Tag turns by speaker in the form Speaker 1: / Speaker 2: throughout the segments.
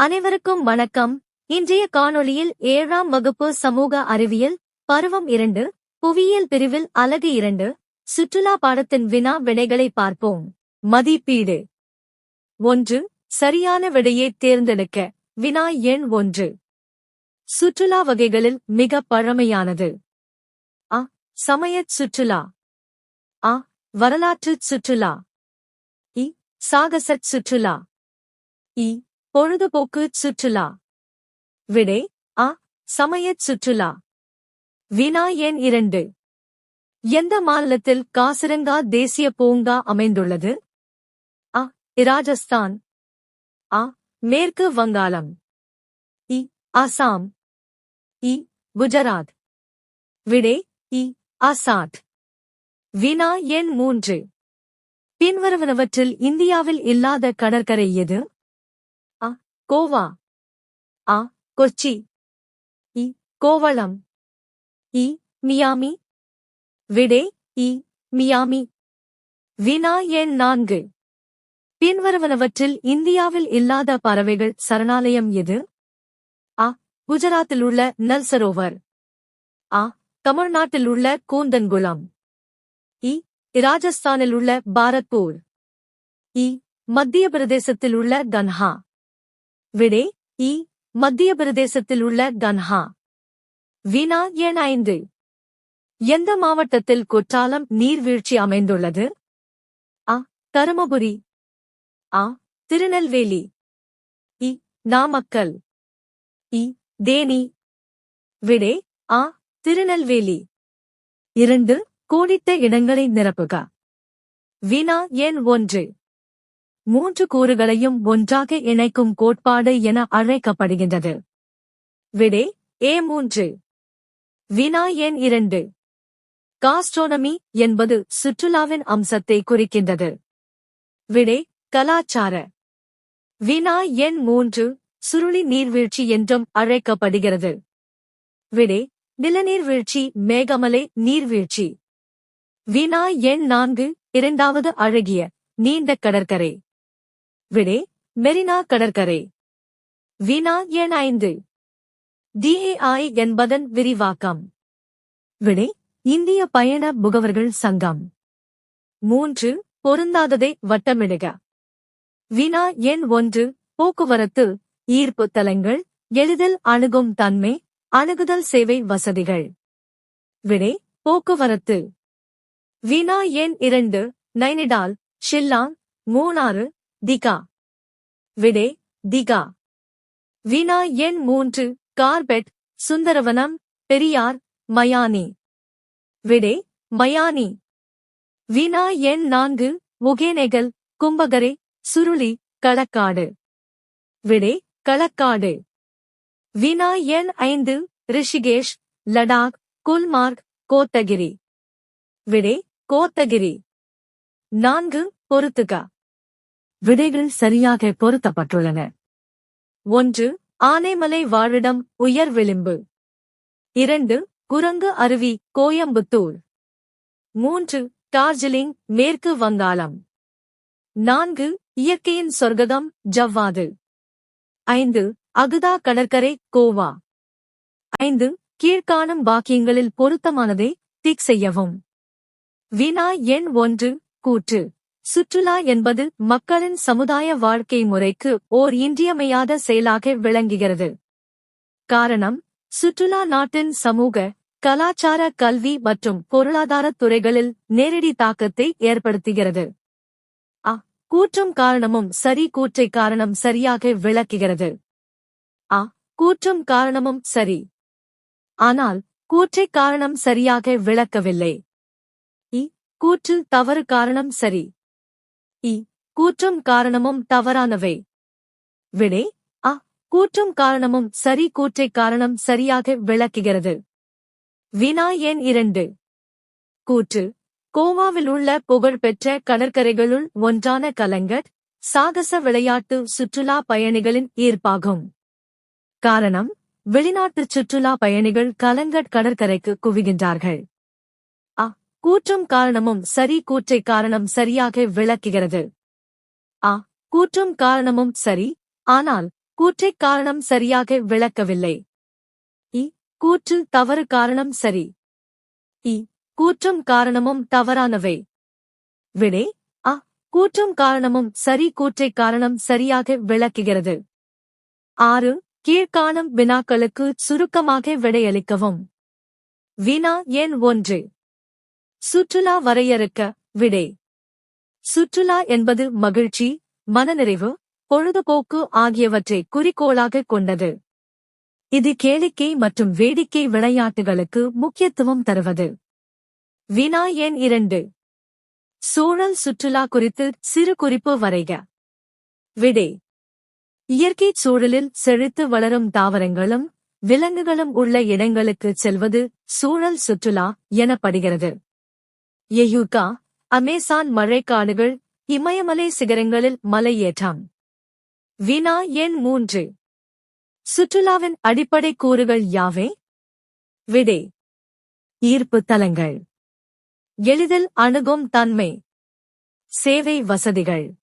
Speaker 1: அனைவருக்கும் வணக்கம். இன்றைய காணொளியில் ஏழாம் வகுப்பு சமூக அறிவியல் பருவம் இரண்டு புவியியல் பிரிவில் அலகு இரண்டு சுற்றுலா பாடத்தின் வினா விடைகளை பார்ப்போம். மதிப்பீடு. ஒன்று சரியான விடையை தேர்ந்தெடுக்க. வினா எண் ஒன்று. சுற்றுலா வகைகளில் மிக பழமையானது. அ சமயச் சுற்றுலா. அ வரலாற்றுச் சுற்றுலா. இ சாகசச் சுற்றுலா. இ பொழுதுபோக்கு சுற்றுலா. விடை அ சமயச் சுற்றுலா. வினா எண் இரண்டு. எந்த மாநிலத்தில் காசிரங்கா தேசிய பூங்கா அமைந்துள்ளது? அ இராஜஸ்தான் அ மேற்கு வங்காளம். இ அசாம். இ குஜராத். விடை இ அசாத். வினா எண் மூன்று. பின்வருவனவற்றில் இந்தியாவில் இல்லாத கடற்கரை எது? கோவா. ஆ கொச்சி. இ கோவளம். இ மியாமி. விடே இ மியாமி. வினா எண் நான்கு. பின்வருவனவற்றில் இந்தியாவில் இல்லாத பறவைகள் சரணாலயம் எது? அ குஜராத்தில் உள்ள நல்சரோவர். அ தமிழ்நாட்டில் உள்ள கூந்தன்குளம். இ ராஜஸ்தானில் உள்ள பாரத்பூர். இ மத்திய பிரதேசத்தில் உள்ள கன்ஹா. விடே இ மத்திய பிரதேசத்தில் உள்ள கன்ஹா. வினா எண் ஐந்து? எந்த மாவட்டத்தில் குற்றாலம் நீர்வீழ்ச்சி அமைந்துள்ளது? அ தருமபுரி. அ திருநெல்வேலி. இ நாமக்கல். இ தேனி. விடே ஆ திருநெல்வேலி. இரண்டு கோடிட்ட இடங்களை நிரப்புக. வினா எண் ஒன்று? மூன்று கூறுகளையும் ஒன்றாக இணைக்கும் கோட்பாடு என அழைக்கப்படுகின்றது. விடே ஏ மூன்று. வினா எண் இரண்டு. காஸ்ட்ரோனமி என்பது சுற்றுலாவின் அம்சத்தை குறிக்கின்றது. விடே கலாச்சார. வினா எண் மூன்று சுருளி நீர்வீழ்ச்சி என்றும் அழைக்கப்படுகிறது. விடே நிலநீர்வீழ்ச்சி மேகமலை நீர்வீழ்ச்சி. வினா எண் நான்கு இரண்டாவது அழகிய நீண்ட கடற்கரை. விடே மெரினா கடற்கரை. வினா எண் ஐந்து? டிஏஐ என்பதன் விரிவாக்கம். விடை இந்திய பயண முகவர்கள் சங்கம். மூன்று பொருந்தாததை வட்டமிடுக. வினா எண் ஒன்று? போக்குவரத்து ஈர்ப்பு தலங்கள் எளிதில் அணுகும் தன்மை அணுகுதல் சேவை வசதிகள். விடை போக்குவரத்து. வினா எண் இரண்டு? நைனிடால் ஷில்லாங் மூணாறு திகா. விடே திகா. வினா எண் மூன்று கார்பெட் சுந்தரவனம் பெரியார் மயானி. விடே மயானி. வினா எண் நான்கு ஒகேனெகல் கும்பகரை சுருளி களக்காடு. விடே களக்காடு. வினா எண் ஐந்து ரிஷிகேஷ் லடாக் குல்மார்க் கோத்தகிரி. விடே கோத்தகிரி. நான்கு பொருத்துகா விடைகள் சரியாக பொருத்தப்பட்டுள்ளன. ஒன்று ஆனைமலை வாழிடம் உயர் விளிம்பு. இரண்டு குரங்கு அருவி கோயம்புத்தூர். மூன்று டார்ஜிலிங் மேற்கு வங்காளம். நான்கு இயற்கையின் சொர்க்ககம் ஜவ்வாது. ஐந்து அகுதா கடற்கரை கோவா. ஐந்து கீழ்காணும் பாக்கியங்களில் பொருத்தமானதை டிக் செய்யவும். வினா எண் ஒன்று கூற்று. சுற்றுலா என்பது மக்களின் சமுதாய வாழ்க்கை முறைக்கு ஓர் இன்றியமையாத செயலாக விளங்குகிறது. காரணம் சுற்றுலா நாட்டின் சமூக கலாச்சார கல்வி மற்றும் பொருளாதார துறைகளில் நேரடி தாக்கத்தை ஏற்படுத்துகிறது. அ கூற்றும் காரணமும் சரி கூற்றை காரணம் சரியாக விளக்குகிறது. அ கூற்றும் காரணமும் சரி. ஆனால் கூற்றை காரணம் சரியாக விளக்கவில்லை. இ கூற்று தவறு காரணம் சரி. இ. கூற்றும் காரணமும் தவறானவை. விடே அ. கூற்றும் காரணமும் சரி கூற்றை காரணம் சரியாக விளக்குகிறது. வினா எண் இரண்டு. கூற்று. கோவாவில் உள்ள புகழ்பெற்ற கடற்கரைகளுள் ஒன்றான கலங்கட் சாகச விளையாட்டு சுற்றுலா பயணிகளின் ஈர்ப்பாகும். காரணம். வெளிநாட்டுச் சுற்றுலா பயணிகள் கலங்கட் கடற்கரைக்கு குவிகின்றார்கள். கூற்றும் காரணமும் சரி கூற்றை காரணம் சரியாக விளக்குகிறது. ஆ கூற்றும் காரணமும் சரி ஆனால் கூற்றைக் காரணம் சரியாக விளக்கவில்லை. இ கூற்று தவறு காரணம் சரி. இ கூற்றும் காரணமும் தவறானவை. விடை அ கூற்றும் காரணமும் சரி கூற்றைக் காரணம் சரியாக விளக்குகிறது. ஆறு கீழ்காணும் வினாக்களுக்கு சுருக்கமாக விடையளிக்கவும். வினா எண் ஒன்று. சுற்றுலா வரையறுக்க விடை. சுற்றுலா என்பது மகிழ்ச்சி மனநிறைவு பொழுதுபோக்கு ஆகியவற்றை குறிக்கோளாக கொண்டது. இது கேளிக்கை மற்றும் வேடிக்கை விளையாட்டுகளுக்கு முக்கியத்துவம் தருவது. வினா எண் இரண்டு. சூழல் சுற்றுலா குறித்து சிறு குறிப்பு வரைக. விடை. இயற்கைச் சூழலில் செழித்து வளரும் தாவரங்களும் விலங்குகளும் உள்ள இடங்களுக்குச் செல்வது சூழல் சுற்றுலா எனப்படுகிறது. எயூகா அமேசான் மழைக்காடுகள் இமயமலை சிகரங்களில் மலையேற்றம். வினா எண் மூன்று. சுற்றுலாவின் அடிப்படை கூறுகள் யாவே? விடை. ஈர்ப்பு தலங்கள். எளிதில் அணுகும் தன்மை. சேவை வசதிகள்.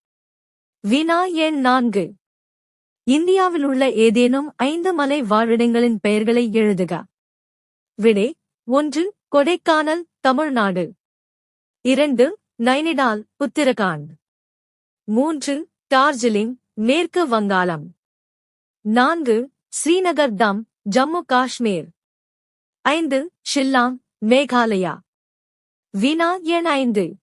Speaker 1: வினா எண் நான்கு. இந்தியாவில் உள்ள ஏதேனும் ஐந்து மலை வாழிடங்களின் பெயர்களை எழுதுக. விடை ஒன்று கொடைக்கானல் தமிழ்நாடு. இரண்டு நைனிடால் உத்தரகாண்ட் மூன்று டார்ஜிலிங் மேற்கு வங்காளம். நான்கு ஸ்ரீநகர் தம் ஜம்மு காஷ்மீர். ஐந்து ஷில்லாங் மேகாலயா. வினா எண் ஐந்து.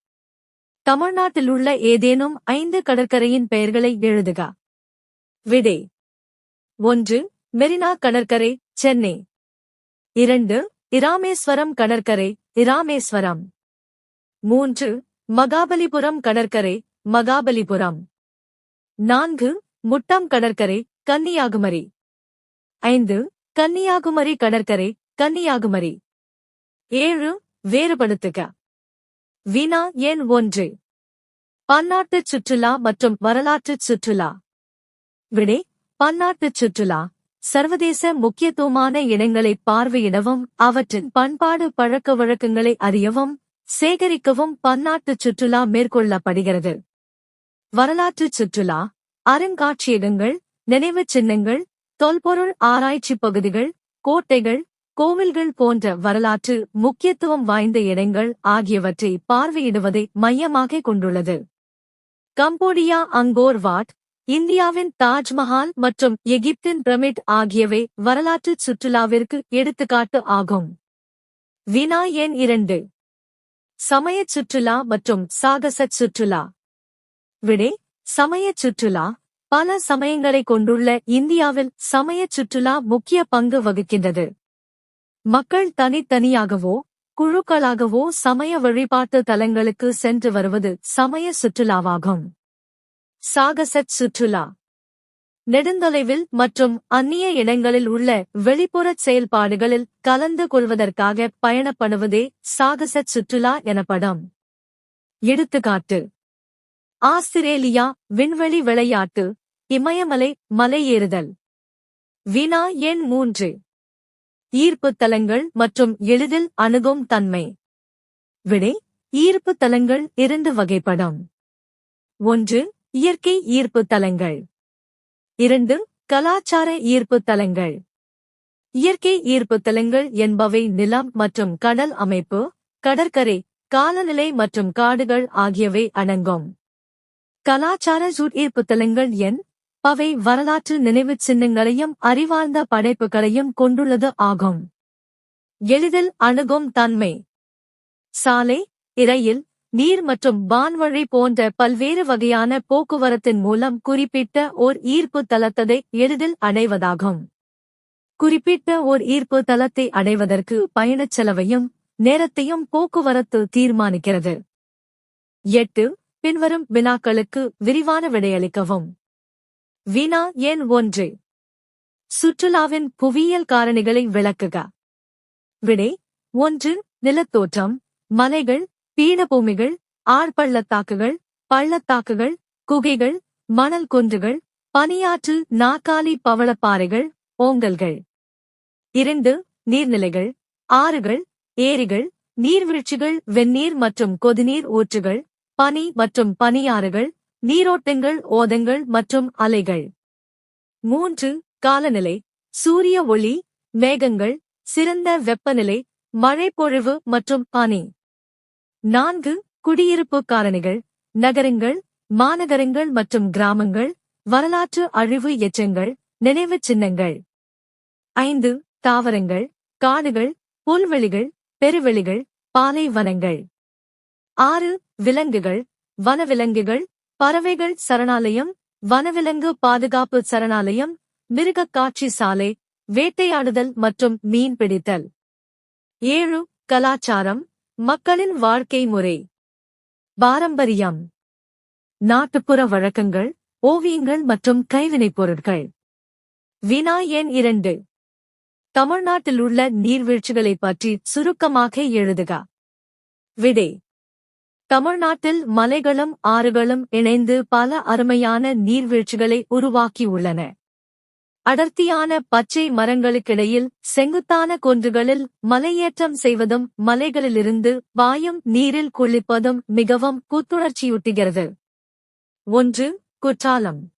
Speaker 1: தமிழ்நாட்டில் உள்ள ஏதேனும் ஐந்து கடற்கரையின் பெயர்களை எழுதுக. விடை. ஒன்று மெரினா கடற்கரை சென்னை. இரண்டு இராமேஸ்வரம் கடற்கரை இராமேஸ்வரம். மூன்று மகாபலிபுரம் கடற்கரை மகாபலிபுரம். நான்கு முட்டம் கடற்கரை கன்னியாகுமரி. ஐந்து கன்னியாகுமரி கடற்கரை கன்னியாகுமரி. ஏழு வேறுபடுத்துக. வினா எண் ஒன்று. பன்னாட்டுச் சுற்றுலா மற்றும் வரலாற்றுச் சுற்றுலா. விடை பன்னாட்டுச் சுற்றுலா. சர்வதேச முக்கியத்துவமான இடங்களை பார்வையிடவும் அவற்றின் பண்பாடு பழக்க வழக்கங்களை அறியவும் சேகரிக்கவும் பன்னாட்டுச் சுற்றுலா மேற்கொள்ளப்படுகிறது. வரலாற்றுச் சுற்றுலா அருங்காட்சியகங்கள் நினைவுச் சின்னங்கள் தொல்பொருள் ஆராய்ச்சி பகுதிகள் கோட்டைகள் கோவில்கள் போன்ற வரலாற்று முக்கியத்துவம் வாய்ந்த இடங்கள் ஆகியவற்றை பார்வையிடுவதை மையமாக கொண்டுள்ளது. கம்போடியா அங்கோர் வாட் இந்தியாவின் தாஜ்மஹால் மற்றும் எகிப்தின் பிரமிட் ஆகியவை வரலாற்றுச் சுற்றுலாவிற்கு எடுத்துக்காட்டு ஆகும். வினா எண் இரண்டு. சமயச் சுற்றுலா மற்றும் சாகசச் சுற்றுலா. விடை சமயச் சுற்றுலா. பல சமயங்களை கொண்டுள்ள இந்தியாவில் சமயச் சுற்றுலா முக்கிய பங்கு வகிக்கின்றது. மக்கள் தனித்தனியாகவோ குழுக்களாகவோ சமய வழிபாட்டு தலங்களுக்கு சென்று வருவது சமய சுற்றுலாவாகும். சாகசச் சுற்றுலா. நெடுந்தொலைவில் மற்றும் அந்நிய இடங்களில் உள்ள வெளிப்புறச் செயல்பாடுகளில் கலந்து கொள்வதற்காக பயணப்படுவதே சாகசச் சுற்றுலா எனப்படும். எடுத்துக்காட்டு. ஆஸ்திரேலியா விண்வெளி விளையாட்டு இமயமலை மலையேறுதல். வினா எண் மூன்று. ஈர்ப்புத் தலங்கள் மற்றும் எளிதில் அணுகும் தன்மை. விடை ஈர்ப்புத் தலங்கள் இரண்டு வகைப்படும். ஒன்று இயற்கை ஈர்ப்புத் தலங்கள். இரண்டு கலாச்சார ஈர்ப்பு தலங்கள். இயற்கை ஈர்ப்பு தலங்கள் என்பவை நிலம் மற்றும் கடல் அமைப்பு கடற்கரை காலநிலை மற்றும் காடுகள் ஆகியவை அடங்கும். கலாச்சார ஜூட் தலங்கள் என் பவை வரலாற்று நினைவுச் சின்னங்களையும் அறிவார்ந்த படைப்புகளையும் கொண்டுள்ளது ஆகும். எளிதில் அணுகும் தன்மை. சாலை இரயில் நீர் மற்றும் வான்வழி போன்ற பல்வேறு வகையான போக்குவரத்தின் மூலம் குறிப்பிட்ட ஓர் ஈர்ப்பு தளத்ததை எளிதில் அடைவதாகும். குறிப்பிட்ட ஓர் ஈர்ப்பு தளத்தை அடைவதற்கு பயணச் செலவையும் நேரத்தையும் போக்குவரத்து தீர்மானிக்கிறது. எட்டு பின்வரும் வினாக்களுக்கு விரிவான விடையளிக்கவும். வினா எண் ஒன்று. சுற்றுலாவின் புவியியல் காரணிகளை விளக்குக. விடை ஒன்று நிலத்தோற்றம் மலைகள் பீடபூமிகள் ஆழ்பள்ளத்தாக்குகள் பள்ளத்தாக்குகள் குகைகள் மணல் குன்றுகள் பனியாற்று நாக்காலி பவளப்பாறைகள் ஓங்கல்கள். இரண்டு நீர்நிலைகள். ஆறுகள் ஏரிகள். நீர்வீழ்ச்சிகள் வெந்நீர் மற்றும் கொதிநீர் ஊற்றுகள். பனி மற்றும் பனியாறுகள். நீரோட்டங்கள் ஓதங்கள் மற்றும் அலைகள். மூன்று காலநிலை. சூரிய ஒளி மேகங்கள். சிறந்த வெப்பநிலை மழைப்பொழிவு மற்றும் பனி. நான்கு குடியிருப்பு காரணிகள் நகரங்கள் மாநகரங்கள் மற்றும் கிராமங்கள் வரலாற்று அழிவு எச்சங்கள் நினைவுச் சின்னங்கள். ஐந்து தாவரங்கள் காடுகள் புல்வெளிகள் பெருவெளிகள் பாலைவனங்கள். ஆறு விலங்குகள் வனவிலங்குகள் பறவைகள் சரணாலயம் வனவிலங்கு பாதுகாப்பு சரணாலயம் மிருகக் காட்சி சாலை வேட்டையாடுதல் மற்றும் மீன் பிடித்தல். ஏழு கலாச்சாரம் மக்களின் வாழ்க்கை முறை. பாரம்பரியம். நாட்டுப்புற வழக்கங்கள் ஓவியங்கள் மற்றும் கைவினைப் பொருட்கள். வினா எண் இரண்டு. தமிழ்நாட்டில் உள்ள நீர்வீழ்ச்சிகளைப் பற்றி சுருக்கமாக எழுதுக. விடை. தமிழ்நாட்டில் மலைகளும் ஆறுகளும் இணைந்து பல அருமையான நீர்வீழ்ச்சிகளை உருவாக்கியுள்ளன. அடர்த்தியான பச்சை மரங்களுக்கிடையில் செங்குத்தான குன்றுகளில் மலையேற்றம் செய்வதும் மலைகளிலிருந்து வாயும் நீரில் குளிப்பதும் மிகவும் புத்துணர்ச்சியூட்டுகிறது ஒன்று குற்றாலம்.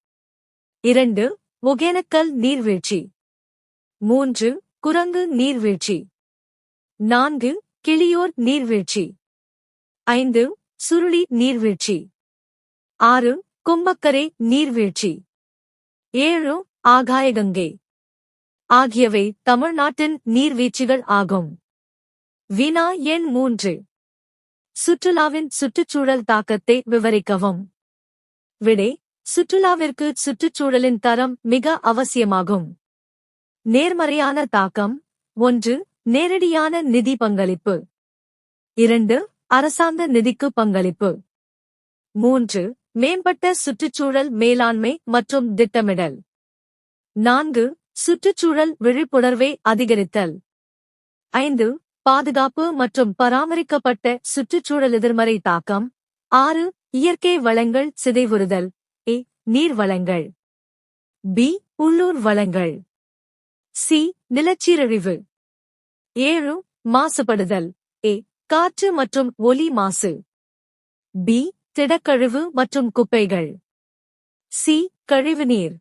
Speaker 1: இரண்டு ஒகேனக்கல் நீர்வீழ்ச்சி. மூன்று குரங்கு நீர்வீழ்ச்சி. நான்கு கிளியோர் நீர்வீழ்ச்சி. ஐந்து சுருளி நீர்வீழ்ச்சி. ஆறு கும்பக்கரை நீர்வீழ்ச்சி. ஏழு ஆகாயகங்கை. ஆகியவை தமிழ்நாட்டின் நீர்வீழ்ச்சிகள் ஆகும். வினா எண் மூன்று. சுற்றுலாவின் சுற்றுச்சூழல் தாக்கத்தை விவரிக்கவும். விடை சுற்றுலாவிற்கு சுற்றுச்சூழலின் தரம் மிக அவசியமாகும். நேர்மறையான தாக்கம். ஒன்று நேரடியான நிதி பங்களிப்பு. இரண்டு அரசாங்க நிதிக்கு பங்களிப்பு. மூன்று மேம்பட்ட சுற்றுச்சூழல் மேலாண்மை மற்றும் திட்டமிடல். நான்கு சுற்றுச்சூழல் விழிப்புணர்வை அதிகரித்தல். ஐந்து பாதுகாப்பு மற்றும் பராமரிக்கப்பட்ட சுற்றுச்சூழல் எதிர்மறை தாக்கம். ஆறு இயற்கை வளங்கள் சிதைவுறுதல். ஏ நீர் வளங்கள். பி உள்ளூர் வளங்கள். சி நிலச்சீரழிவு. ஏழு மாசுபடுதல். ஏ காற்று மற்றும் ஒலி மாசு. பி திடக்கழிவு மற்றும் குப்பைகள். சி கழிவுநீர்.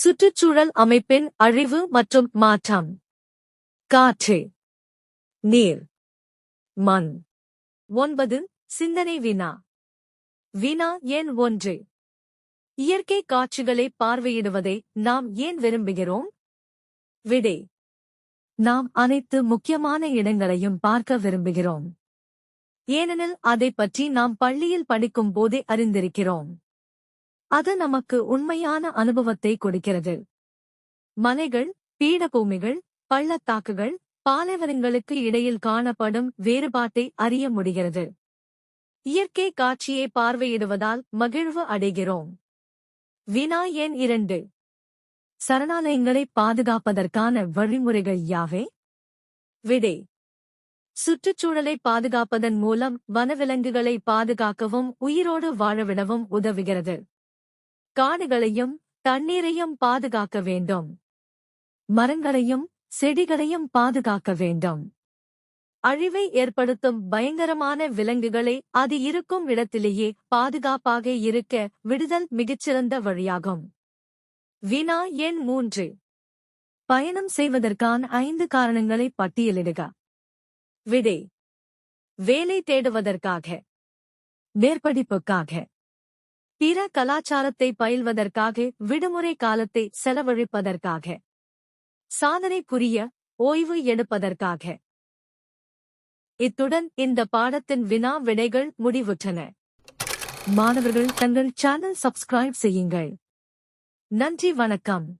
Speaker 1: சுற்றுச்சூழல் அமைப்பின் அழிவு மற்றும் மாற்றம். காற்று. நீர். மண். ஒன்பது சிந்தனை வினா. வினா எண் ஒன்று? இயற்கை காட்சிகளை பார்வையிடுவதை நாம் ஏன் விரும்புகிறோம்? விடை. நாம் அனைத்து முக்கியமான இடங்களையும் பார்க்க விரும்புகிறோம். ஏனெனில் அதைப் பற்றி நாம் பள்ளியில் படிக்கும் போதே அறிந்திருக்கிறோம். அது நமக்கு உண்மையான அனுபவத்தை கொடுக்கிறது. மலைகள் பீடபூமிகள் பள்ளத்தாக்குகள் பாலைவனங்களுக்கு இடையில் காணப்படும் வேறுபாட்டை அறிய முடிகிறது. இயற்கை காட்சியை பார்வையிடுவதால் மகிழ்வு அடைகிறோம். வினா எண் இரண்டு. சரணாலயங்களை பாதுகாப்பதற்கான வழிமுறைகள் யாவை? விடை. சுற்றுச்சூழலை பாதுகாப்பதன் மூலம் வனவிலங்குகளை பாதுகாக்கவும் உயிரோடு வாழவிடவும் உதவுகிறது. காடுகளையும் தண்ணீரையும் பாதுகாக்க வேண்டும். மரங்களையும் செடிகளையும் பாதுகாக்க வேண்டும். அழிவை ஏற்படுத்தும் பயங்கரமான விலங்குகளை அது இருக்கும் இடத்திலேயே பாதுகாப்பாக இருக்க விடுதல் மிகச்சிறந்த வழியாகும். வினா எண் மூன்று. பயணம் செய்வதற்கான ஐந்து காரணங்களை பட்டியலிடுக. விடை. வேலை தேடுவதற்காக. மேற்படிப்புக்காக. பிற கலாச்சாரத்தை பயில்வதற்காக விடுமுறை காலத்தை செலவழிப்பதற்காக. சாதனை புரிய ஓய்வு எடுப்பதற்காக. இத்துடன் இந்த பாடத்தின் வினா விடைகள் முடிவுற்றன. மாணவர்கள் தங்கள் சேனல் சப்ஸ்கிரைப் செய்யுங்கள். நன்றி வணக்கம்.